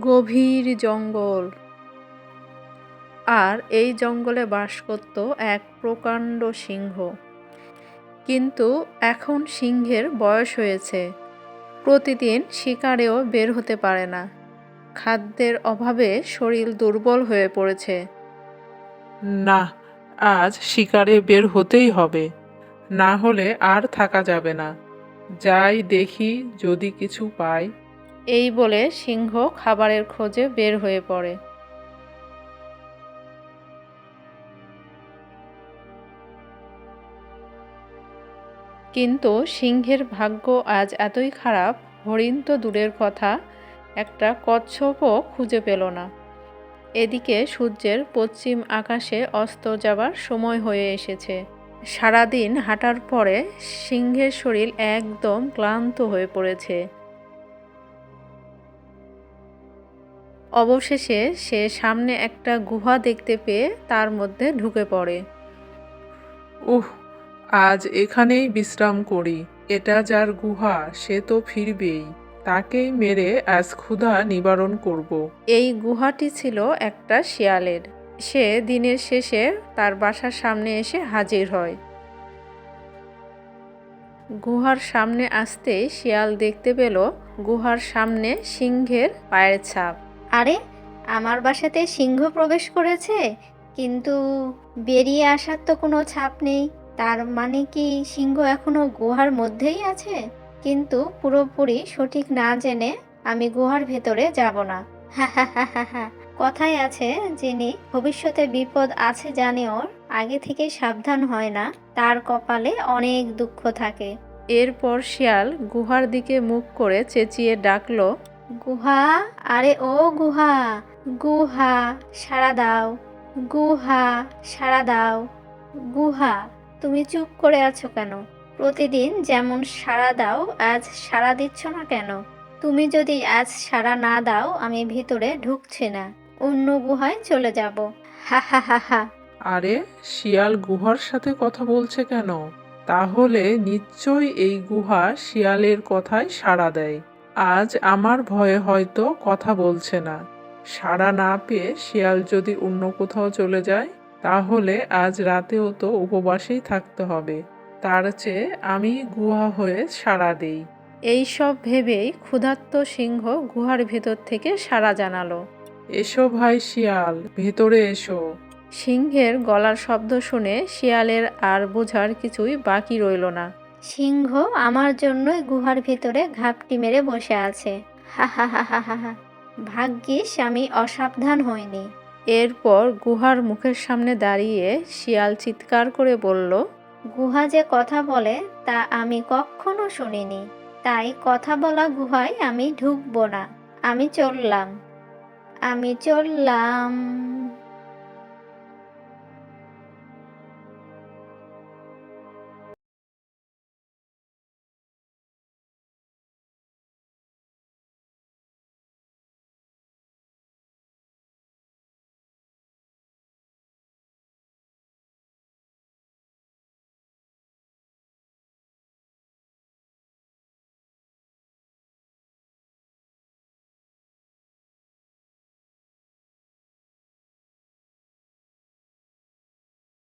গভীর জঙ্গল। আর এই জঙ্গলে বাস করত এক প্রকাণ্ড সিংহ। কিন্তু এখন সিংহের বয়স হয়েছে। প্রতিদিন শিকারেও বের হতে পারে না। খাদ্যের অভাবে শরীর দুর্বল হয়ে পড়েছে। না, আজ শিকারে বের হতেই হবে। না হলে আর থাকা যাবে না। যাই দেখি যদি কিছু পাই। এই বলে সিংহ খাবারের খোঁজে বের হয়ে পড়ে। কিন্তু সিংহের ভাগ্য আজ এতই খারাপ, হরিণ তো দূরের কথা, একটা কচ্ছপও খুঁজে পেল না। এদিকে সূর্যের পশ্চিম আকাশে অস্ত যাবার সময় হয়ে এসেছে। সারাদিন হাঁটার পরে সিংহের শরীর একদম ক্লান্ত হয়ে পড়েছে। অবশেষে সে সামনে একটা গুহা দেখতে পেয়ে তার মধ্যে ঢুকে পড়ে। উহ আজ এখানেই বিশ্রাম করি। এটা যার গুহা সে তো ফিরবেই। তাকেই মেরে আজ ক্ষুধা নিবারণ করব। এই গুহাটি ছিল একটা শিয়ালের। সে দিনের শেষে তার বাসার সামনে এসে হাজির হয়। গুহার সামনে আসতেই শিয়াল দেখতে পেল গুহার সামনে সিংহের পায়ের ছাপ। আরে, আমার বাসাতে সিংহ প্রবেশ করেছে, কিন্তু বেরিয়ে আসার তো কোনো ছাপ নেই। তার মানে কি সিংহ এখনও গুহার মধ্যেই আছে? কিন্তু পুরোপুরি সঠিক না জেনে আমি গুহার ভেতরে যাব না। কথায় আছে যিনি ভবিষ্যতে বিপদ আছে জানে ওর আগে থেকে সাবধান হয় না, তার কপালে অনেক দুঃখ থাকে। এরপর শিয়াল গুহার দিকে মুখ করে চেঁচিয়ে ডাকলো গুহা, আরে ও গুহা গুহা, সাড়া দাও, গুহা, সাড়া দাও, গুহা, তুমি চুপ করে আছো কেন? প্রতিদিন যেমন সাড়া দাও, আজ সাড়া দিচ্ছ না কেন? তুমি যদি আজ সাড়া না দাও, আমি ভিতরে ঢুকছি না, অন্য গুহায় চলে যাব। হা আরে, শিয়াল গুহার সাথে কথা বলছে কেন? তাহলে নিশ্চয়ই এই গুহা শিয়ালের কথায় সাড়া দেয়। আজ আমার ভয়ে হয়তো কথা বলছে না। সাড়া না পেয়ে শিয়াল যদি অন্য কোথাও চলে যায় তাহলে আজ রাতেও তো উপবাসেই থাকতে হবে। তার চেয়ে আমি গুহা হয়ে সাড়া দিই। এই সব ভেবেই ক্ষুধার্ত সিংহ গুহার ভেতর থেকে সাড়া জানালো। এসো ভাই শিয়াল ভেতরে এসো। সিংহের গলার শব্দ শুনে শিয়ালের আর বোঝার কিছুই বাকি রইল না। সিংহ আমার জন্যই গুহার ভিতরে ঘাপটি মেরে বসে আছে। হা হা হা হা হা হা। ভাগ্যিস আমি অসাবধান হইনি। এরপর গুহার মুখের সামনে দাঁড়িয়ে শিয়াল চিৎকার করে বলল গুহা যে কথা বলে তা আমি কখনো শুনিনি। তাই কথা বলা গুহায় আমি ঢুকবো না। আমি চললাম। আমি চললাম।